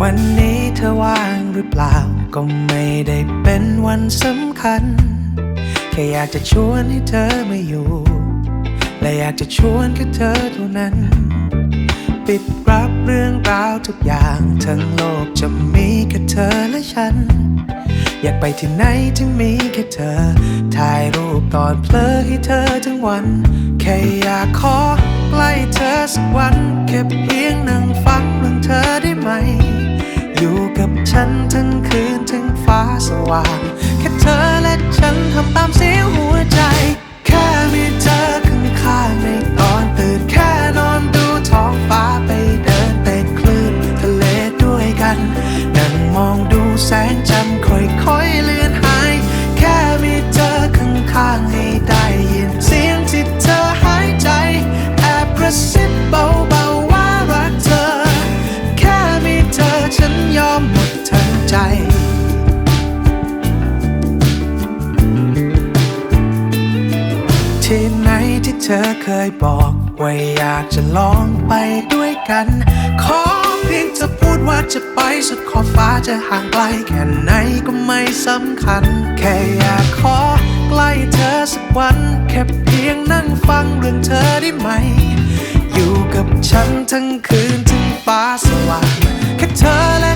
วันนี้เธอว่างหรือเปล่า ก็ไม่ได้เป็นวันสำคัญ แค่อยากจะชวนให้เธอมาอยู่ และอยากจะชวนแค่เธอเท่านั้น ปิดรับเรื่องราวทุกอย่าง ทั้งโลกจะมีแค่เธอและฉัน อยากไปที่ไหนที่มีแค่เธอ ถ่ายรูปตอนเพลอให้เธอทั้งวัน แค่อยากขอใกล้เธอสักวันแค่เพียงนั่งฟังเรื่องเธอได้ไหม อยู่กับฉันทั้งคืนถึงฟ้าสว่าง แค่เธอและฉันทำตามเสียงหัวใจ ที่เธอเคยบอก ว่าอยากจะลองไปด้วยกัน ขอเพียงจะพูดว่าจะไปสุดขอบฟ้าจะห่างไกลแค่ไหนก็ไม่สำคัญ แค่อยากขอใกล้เธอสักวัน แค่เพียงนั่งฟังเรื่องเธอได้ไหม อยู่กับฉันทั้งคืนถึงฟ้าสว่างแค่เธอและ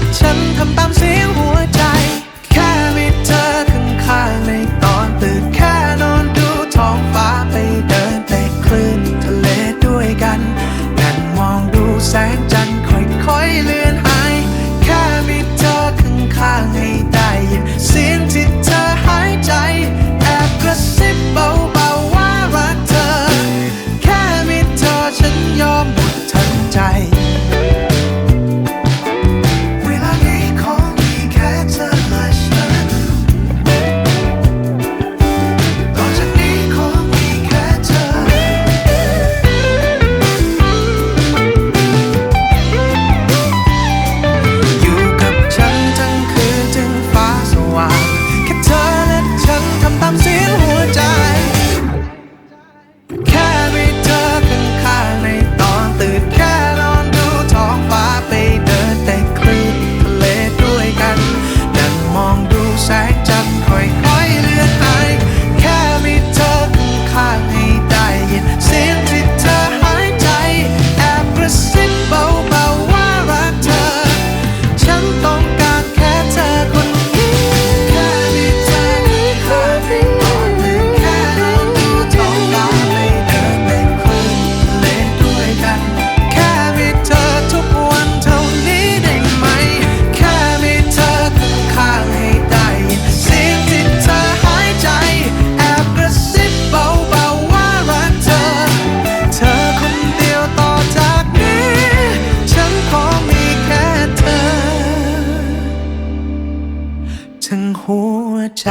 หัวใจ